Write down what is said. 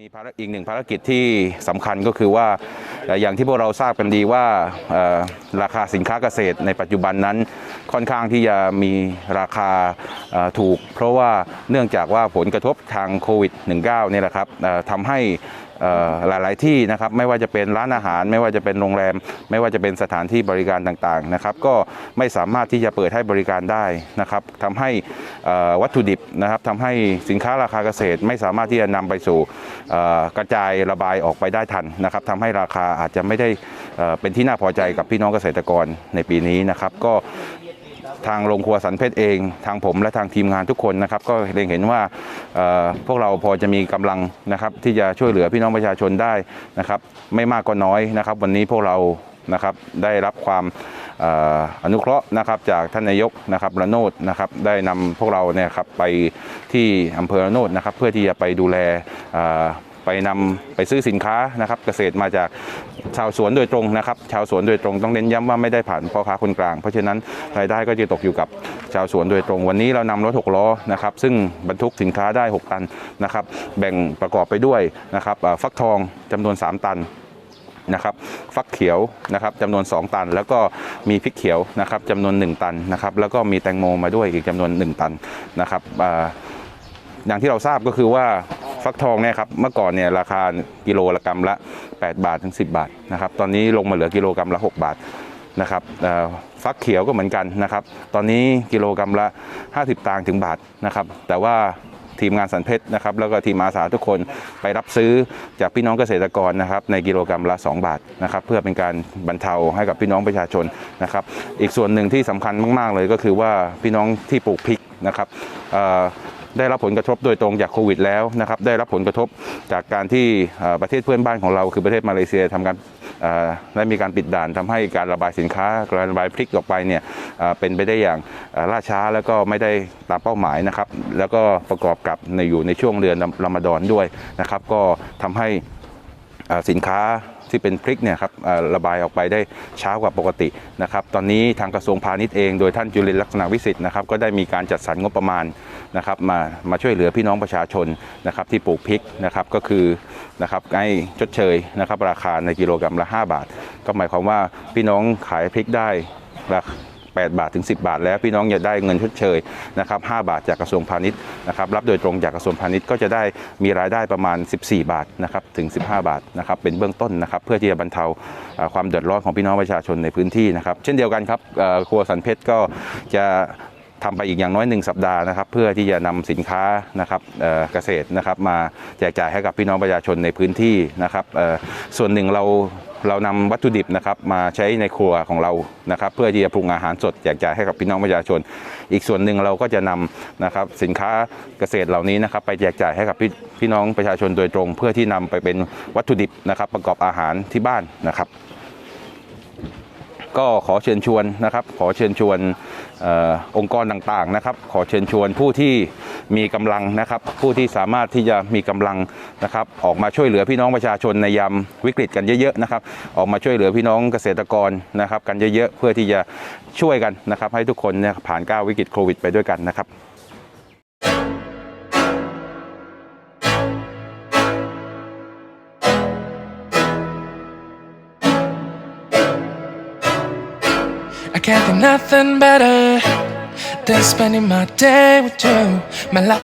มีภารอีกหนึ่งภารกิจที่สำคัญก็คือว่าอย่างที่พวกเราทราบกันดีว่าราคาสินค้าเกษตรในปัจจุบันนั้นค่อนข้างที่จะมีราคาถูก เพราะว่าเนื่องจากว่าผลกระทบทางโควิด -19 เนี่ยแหละครับทำให้ หลาย ๆ ที่นะครับไม่ว่าจะเป็นร้านอาหาร ไม่ว่าจะเป็นโรงแรม ไม่ว่าจะเป็นสถานที่บริการต่าง ๆ นะครับ ก็ไม่สามารถที่จะเปิดให้บริการได้นะครับทำให้วัตถุดิบนะครับทำให้สินค้าราคาเกษตร ไม่สามารถที่จะนำไปสู่กระจายระบายออกไปได้ทันนะครับทำให้ราคาอาจจะไม่ได้เป็นที่น่าพอใจกับพี่น้องเกษตรกรในปีนี้นะครับ ก็ ทางโรงครัวสันเพชรเอง ทางผมและทางทีมงานทุกคนนะครับ ก็เล็งเห็นว่าพวกเราพอจะมีกำลังนะครับที่จะช่วยเหลือพี่น้องประชาชนได้นะครับ ไม่มากก็น้อยนะครับ วันนี้พวกเรานะครับได้รับความออนุเคราะห์นะครับจากท่านนายกนะครับระโนดนะครับได้นำพวกเราเนี่ยครับไปที่อำเภอระโนดนะครับเพื่อที่จะไปดูแล ไปนำไปซื้อสินค้านะครับเกษตรมาจากชาวสวนโดยตรงนะครับ ชาวสวนโดยตรงต้องเน้นย้ำว่าไม่ได้ผ่านพ่อค้าคนกลาง เพราะฉะนั้นรายได้ก็จะตกอยู่กับชาวสวนโดยตรง วันนี้เรานำรถหกล้อนะครับซึ่งบรรทุกสินค้าได้ 6 ตันนะครับแบ่งประกอบไปด้วยนะครับฟักทองจำนวน 3 ตันนะครับฟักเขียวนะครับจำนวน 2 ตัน แล้วก็มีพริกเขียวนะครับจำนวน 1 ตันนะครับแล้วก็มีแตงโมมาด้วยอีกจำนวน 1 ตันนะครับอย่างที่เราทราบก็คือว่า ฟักทองเนี่ยครับเมื่อก่อนเนี่ยราคากิโลละกรัมละ 8 บาทถึง 10 บาทนะครับตอนนี้ลงมาเหลือกิโลกรัมละ 6 บาทนะครับฟักเขียวก็เหมือนกันนะครับตอนนี้กิโลกรัมละ 50ตางค์ถึงบาทนะครับแต่ว่าทีมงานสันเพชรนะครับแล้วก็ทีมอาสาทุกคนไปรับซื้อจากพี่น้องเกษตรกรนะครับในกิโลกรัมละ 2 บาทนะครับเพื่อเป็นการบรรเทาให้กับพี่น้องประชาชนนะครับอีกส่วนหนึ่งที่สำคัญมาก ๆ เลยก็คือว่าพี่น้องที่ปลูกพริก นะครับได้รับผลกระทบโดยตรงจากโควิดแล้วนะครับได้รับผลกระทบจากการที่ประเทศเพื่อนบ้านของเรา คือประเทศมาเลเซียทำการได้มีการปิดด่านทำให้การระบายสินค้าการระบายพริกออกไปเนี่ยเป็นไปได้อย่างล่าช้าแล้วก็ไม่ได้ตามเป้าหมายนะครับ แล้วก็ประกอบกับในอยู่ในช่วงเดือนรอมฎอนด้วยนะครับ ก็ทำให้ สินค้าที่เป็นพริกเนี่ยครับระบายออกไปได้ช้ากว่าปกตินะครับตอนนี้ทางกระทรวงพาณิชย์เองโดยท่านจุลินลักษณะวิสิทธิ์นะครับก็ได้มีการจัดสรรงบประมาณนะครับมามาช่วยเหลือพี่น้องประชาชนนะครับที่ปลูกพริกนะครับก็คือนะครับให้ชดเชยนะครับราคาในกิโลกรัมละ 5 บาท ก็หมายความว่าพี่น้องขายพริกได้รา 8 บาทถึง 10 บาท แล้วพี่น้องจะได้เงินชดเชยนะครับ5บาทจากกระทรวงพาณิชย์นะครับรับโดยตรงจากกระทรวงพาณิชย์ก็จะได้มีรายได้ประมาณ 14 บาทนะครับถึง 15 บาทนะครับเป็นเบื้องต้นนะครับเพื่อที่จะบรรเทาความเดือดร้อนของพี่น้องประชาชนในพื้นที่นะครับเช่นเดียวกันครับครัวสันเพชรก็จะทำไปอีกอย่างน้อยหนึ่งสัปดาห์นะครับเพื่อที่จะนำสินค้านะครับเกษตรนะครับมาแจกจ่ายให้กับพี่น้องประชาชนในพื้นที่นะครับส่วนหนึ่งเรา เรานำวัตถุดิบนะครับมาใช้ในครัวของเรานะครับ เพื่อที่จะปรุงอาหารสดแจกจ่ายให้กับพี่น้องประชาชน อีกส่วนหนึ่งเราก็จะนำนะครับสินค้าเกษตรเหล่านี้นะครับ ไปแจกจ่ายให้กับพี่พี่น้องประชาชนโดยตรง เพื่อที่นำไปเป็นวัตถุดิบนะครับ ประกอบอาหารที่บ้านนะครับ ก็ขอเชิญชวนนะครับ ขอเชิญชวนอองค์กรต่างๆนะครับ ขอเชิญชวนผู้ที่มีกำลังนะครับ ผู้ที่สามารถที่จะมีกำลังนะครับ ออกมาช่วยเหลือพี่น้องประชาชนในยามวิกฤตกันเยอะๆนะครับ ออกมาช่วยเหลือพี่น้องเกษตรกรนะครับ กันเยอะๆเพื่อที่จะช่วยกันนะครับ ให้ทุกคนเนี่ยผ่านก้าววิกฤตโควิดไปด้วยกันนะครับ I can't think nothing better than spending my day with you. My life.